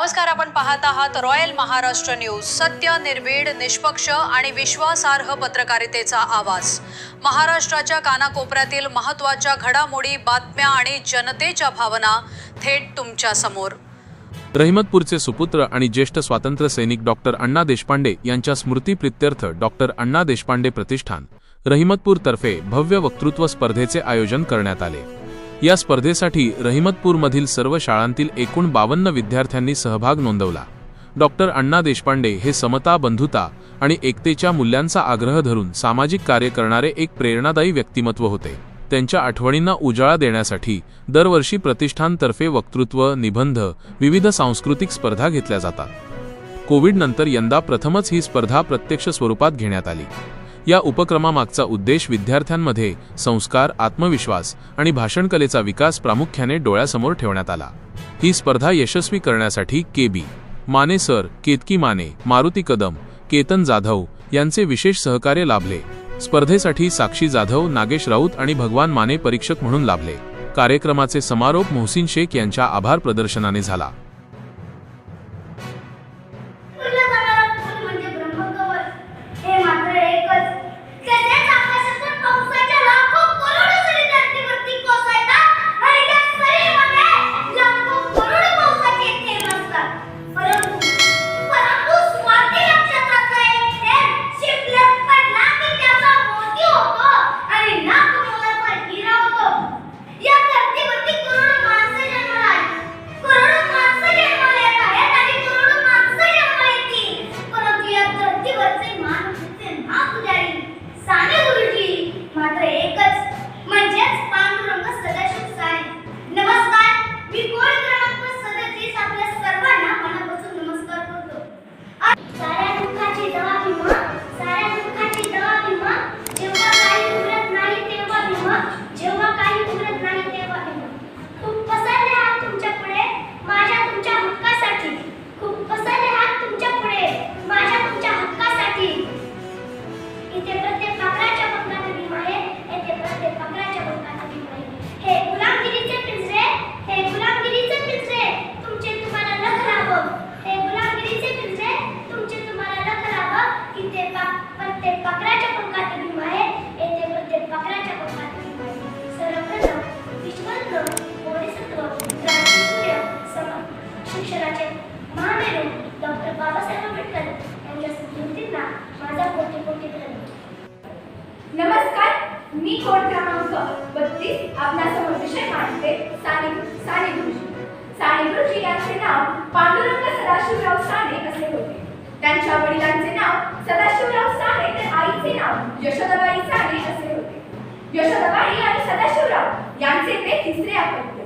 नमस्कार आपण पाहत आहात रॉयल महाराष्ट्र न्यूज. सत्य निर्भीड निष्पक्ष आणि विश्वासार्ह पत्रकारितेचा आवाज. महाराष्ट्राच्या कानाकोपऱ्यातील महत्त्वाच्या घडामोडी बातम्या आणि जनतेच्या भावना थेट तुमच्यासमोर. रहिमतपूरचे सुपुत्र आणि ज्येष्ठ स्वातंत्र्य सैनिक डॉक्टर अण्णा देशपांडे यांच्या स्मृतीप्रित्यर्थ डॉक्टर अण्णा देशपांडे प्रतिष्ठान. रहिमतपूर तर्फे भव्य वक्तृत्व स्पर्धेचे आयोजन करण्यात आले. या स्पर्धेसाठी रहिमतपूरमधील सर्व शाळांतील एकूण बावन्न विद्यार्थ्यांनी सहभाग नोंदवला. डॉक्टर अण्णा देशपांडे हे समता बंधुता आणि एकतेच्या मूल्यांचा आग्रह धरून सामाजिक कार्य करणारे एक प्रेरणादायी व्यक्तिमत्व होते. त्यांच्या आठवणींना उजाळा देण्यासाठी दरवर्षी प्रतिष्ठानतर्फे वक्तृत्व निबंध विविध सांस्कृतिक स्पर्धा घेतल्या जातात. कोविडनंतर यंदा प्रथमच ही स्पर्धा प्रत्यक्ष स्वरूपात घेण्यात आली. या उपक्रमामागचा उद्देश विद्यार्थ्यांमध्ये संस्कार आत्मविश्वास आणि भाषणकलेचा विकास प्रामुख्याने डोळ्यासमोर ठेवण्यात आला. ही स्पर्धा यशस्वी करण्यासाठी K B Mane sir Ketaki Mane Maruti Kadam Ketan Jadhav यांचे विशेष सहकार्य लाभले. स्पर्धेसाठी साक्षी जाधव नागेश राऊत आणि भगवान माने परीक्षक म्हणून लाभले. कार्यक्रमाचे समारोप मोहसिन शेख यांच्या आभार प्रदर्शनाने झाला. मी कोड क्रमांक बत्तीस आपला समोर विषय मांडते साने साने गुरुजी. साने गुरुजी यांचे नाव पांडुरंग सदाशिवराव साने असे होते. त्यांच्या वडिलांचे नाव सदाशिवराव साने तर आईचे नाव यशोदाबाई साने असे होते. यशोदाबाई आणि सदाशिवराव यांचे ते तिसरे अपत्य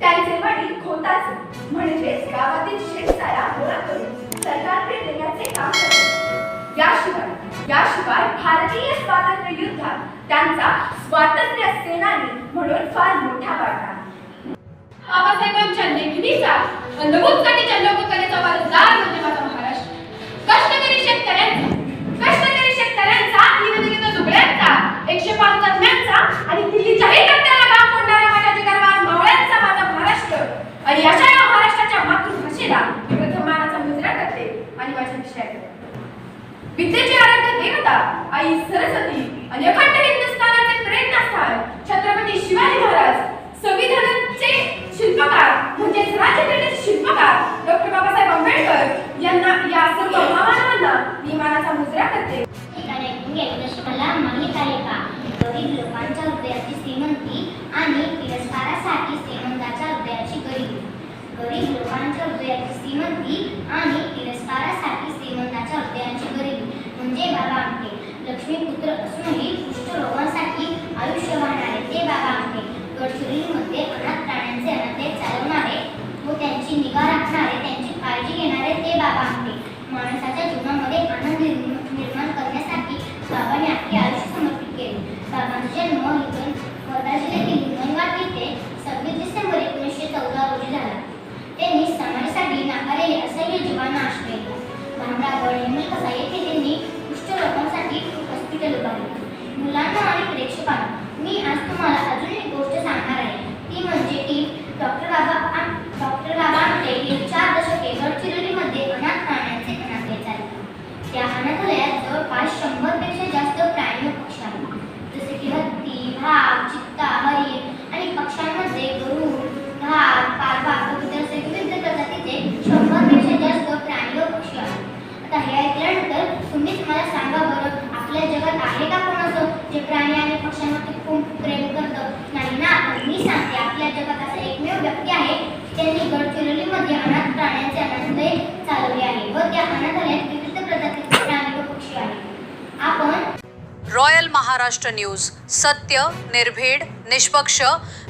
त्यांचे वडील खोताचे म्हणजेच गावातील शेतसारा गोळा करून सरकारकडे देण्याचे काम करत याशिवाय याशिवाय भारतीय स्वातंत्र्य युद्धात त्यांचा स्वातंत्र्य सेनानी म्हणून फार मोठा वाटा. बाबासाहेबांच्या लेखणीचा अनुभूतसाठीच्या लोककलेचा वारसदार प्राणी आणि पक्ष्यांवरती खूप प्रेम करतं. नाही ना? आपण मी सांगते आपल्या जगात असा एकमेव व्यक्ती आहे त्यांनी गडचिरोलीमध्ये अनाथ प्राण्यांचे अनाथालय चालवले आहे व त्या अनाथालयात विविध प्रजातीचे प्राणी व पक्षी आहेत. आपण रॉयल महाराष्ट्र न्यूज सत्य निर्भीड निष्पक्ष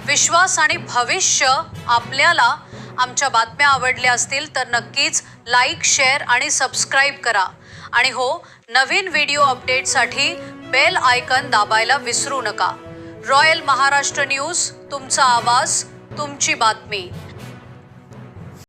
विश्वास आणि भविष्य आपल्याला आमच्या बातम्या आवडल्या असतील तर नक्कीच लाईक शेअर आणि सबस्क्राईब करा. आणि हो नवीन व्हिडिओ अपडेटसाठी बेल आयकन दाबायला विसरू नका. रॉयल महाराष्ट्र न्यूज तुमचा आवाज तुमची बातमी.